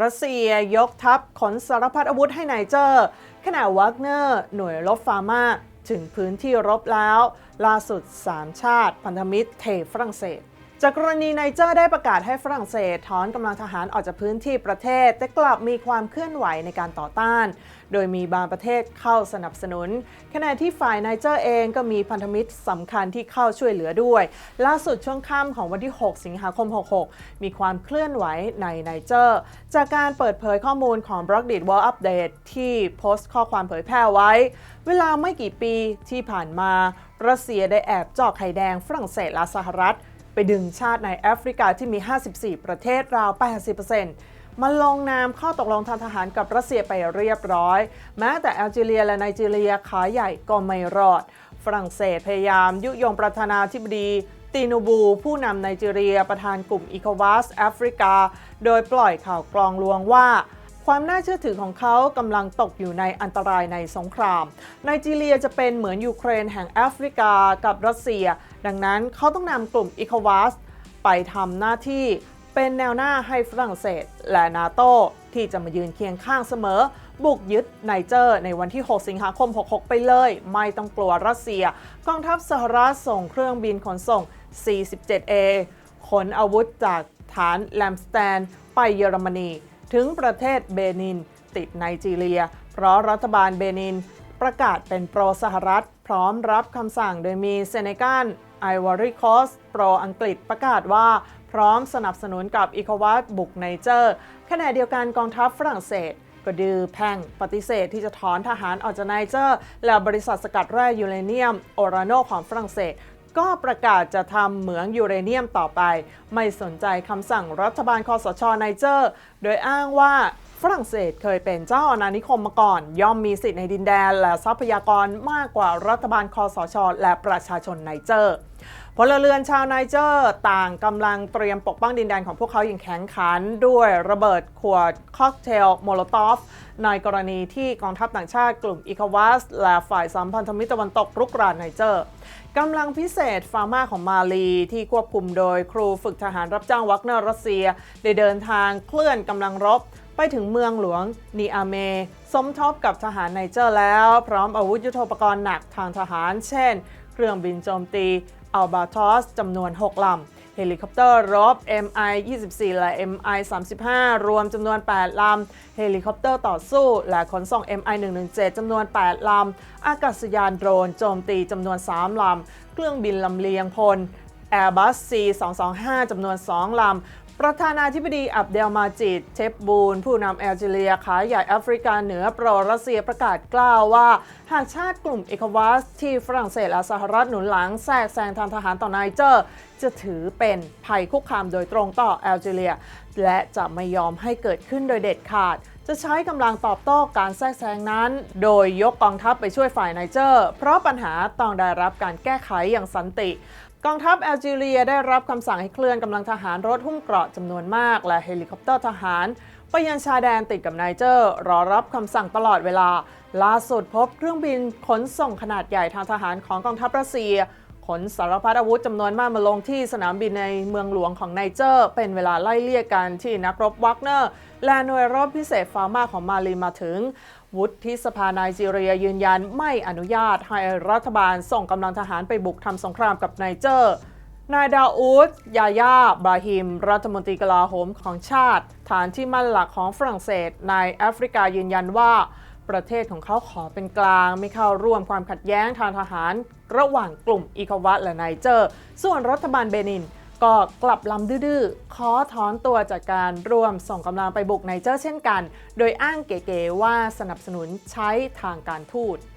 รัสเซียยกทัพขนสารพัดอาวุธให้ไนเจอร์ ขณะวักเนอร์หน่วยรบฟาร์มาถึงพื้นที่รบแล้ว ล่าสุดสามชาติพันธมิตรเทฝรั่งเศส จากกรณีไนเจอร์ได้ประกาศให้ฝรั่งเศสถอนกำลังทหารออกจากพื้นที่ประเทศ แต่กลับมีความเคลื่อนไหวในการต่อต้าน โดยมีบางประเทศเข้าสนับสนุน ขณะที่ฝ่ายไนเจอร์เองก็มีพันธมิตรสำคัญที่เข้าช่วยเหลือด้วย ล่าสุดช่วงค่ำของวันที่ 6 สิงหาคม 66 มีความเคลื่อนไหวในไนเจอร์ จากการเปิดเผยข้อมูลของ b r o c k d i t World Update ที่โพสต์ข้อความเผยแพร่ไว้ เวลาไม่กี่ปีที่ผ่านมารัสเซียได้แอบจาะไข่แดงฝรั่งเศสและสหรัฐ ไปดึงชาติในแอฟริกาที่มี 54 ประเทศราว 80%มาลงนามข้อตกลงทางทหารกับรัสเซียไปเรียบร้อย แม้แต่แอลจีเรียและไนจีเรียขาใหญ่ก็ไม่รอด ฝรั่งเศสพยายามยุยงประธานาธิบดีตีนูบู ผู้นำไนจีเรียประธานกลุ่มอีโควาสแอฟริกา โดยปล่อยข่าวกรองลวงว่า ความน่าเชื่อถือของเขากำลังตกอยู่ในอันตรายในสงครามไนจีเรียจะเป็นเหมือนยูเครนแห่งแอฟริกากับรัสเซีย ดังนั้นเขาต้องนำกลุ่มอีโควาสไปทำหน้าที่เป็นแนวหน้าให้ฝรั่งเศสและนาโตที่จะมายืนเคียงข้างเสมอ บุกยึดไนเจอร์ ในวันที่ 6 สิงหาคม 66 ไปเลย ไม่ต้องกลัวรัสเซีย กองทัพสหรัฐส่งเครื่องบินขนส่ง 47A ขนอาวุธจากฐานแลมสแตน ไปเยอรมนีถึงประเทศเบนิน ติดไนจีเรีย เพราะรัฐบาลเบนิน ประกาศเป็นโปรสหรัฐ พร้อมรับคำสั่งโดยมีเซเนกัลไอวอรี่คอสโปรอังกฤษประกาศว่าพร้อมสนับสนุนกับอีควาสบุกไนเจอร์ขณะเดียวกันกองทัพฝรั่งเศสก็ดื้อแพ่งปฏิเสธที่จะถอนทหารออกจากไนเจอร์ และบริษัทสกัดแร่ยูเรเนียม โอราโนของฝรั่งเศส ก็ประกาศจะทำเหมืองยูเรเนียมต่อไป ไม่สนใจคำสั่งรัฐบาลคอสชไนเจอร์ โดยอ้างว่าฝรั่งเศสเคยเป็นเจ้าอาณานิคมมาก่อน ย่อมมีสิทธิ์ในดินแดนและทรัพยากรมากกว่ารัฐบาลคอสช และประชาชนไนเจอร์ พลเรือนชาวไนเจอร์ต่างกำลังเตรียมปกป้องดินแดนของพวกเขาอย่างแข็งขัน ด้วยระเบิดขวดค็อกเทลโมโลตอฟในกรณีที่กองทัพต่างชาติกลุ่มอีคาวาสและฝ่ายสัมพันธมิตรตะวันตกรุกรานไนเจอร์กำลังพิเศษฟาร์มาของมาลีที่ควบคุมโดยครูฝึกทหารรับจ้างวักเนอร์รัสเซีย ได้เดินทางเคลื่อนกำลังรบ ไปถึงเมืองหลวงนีอาเม สมทบกับทหารไนเจอร์แล้ว พร้อมอาวุธยุทโธปกรณ์หนักทางทหาร เช่น เครื่องบินโจมตี อัลบาทอสจำนวน 6 ลำ เฮลิคอปเตอร์รบ MI 24 และ MI 35 รวมจำนวน 8 ลำ เฮลิคอปเตอร์ต่อสู้ และขนส่ง MI 117จำนวน 8 ลำ อากาศยานโดรนโจมตีจำนวน 3 ลำ เครื่องบินลำเลียงพล Airbus C225 จำนวน 2 ลำ ประธานาธิบดีอับเดลมาจิดเทปบูนผู้นำแอลจีเรียขาใหญ่แอฟริกาเหนือโปรรัสเซียประกาศกล่าวว่า หากชาติกลุ่มเอกวาสที่ฝรั่งเศสและสหรัฐหนุนหลังแทรกแซงทางทหารต่อไนเจอร์จะถือเป็นภัยคุกคามโดยตรงต่อแอลจีเรีย และจะไม่ยอมให้เกิดขึ้นโดยเด็ดขาด จะใช้กำลังตอบโต้การแทรกแซงนั้น โดยยกกองทัพไปช่วยฝ่ายไนเจอร์ เพราะปัญหาต้องได้รับการแก้ไขอย่างสันติ กองทัพแอลจีเรียได้รับคำสั่งให้เคลื่อนกำลังทหารรถหุ้มเกราะจำนวนมาก และเฮลิคอปเตอร์ทหาร ไปยังชายแดนติดกับไนเจอร์ รอรับคำสั่งตลอดเวลา ล่าสุดพบเครื่องบินขนส่งขนาดใหญ่ทางทหารของกองทัพรัสเซีย นสารพัดอาวุธจำนวนมากมาลงที่สนามบินในเมืองหลวงของไนเจอร์ เป็นเวลาไล่เลี่ยกันที่นักรบวักเนอร์ และหน่วยรบพิเศษฟาร์มาของมาลีมาถึง วุฒิสภาไนจีเรียยืนยันไม่อนุญาตให้รัฐบาลส่งกำลังทหารไปบุกทำสงครามกับไนเจอร์นายดาอูดยายาบราฮิม รัฐมนตรีกลาโหมของชาติ ฐานที่มั่นหลักของฝรั่งเศสในแอฟริกายืนยันว่า ประเทศของเขาขอเป็นกลาง ไม่เข้าร่วมความขัดแย้งทางทหาร ระหว่างกลุ่มอีควัตและไนเจอร์ ส่วนรัฐบาลเบนิน ก็กลับลำดื้อขอถอนตัวจากการร่วมส่งกำลังไปบุกไนเจอร์เช่นกัน โดยอ้างเก๋ๆว่าสนับสนุนใช้ทางการทูต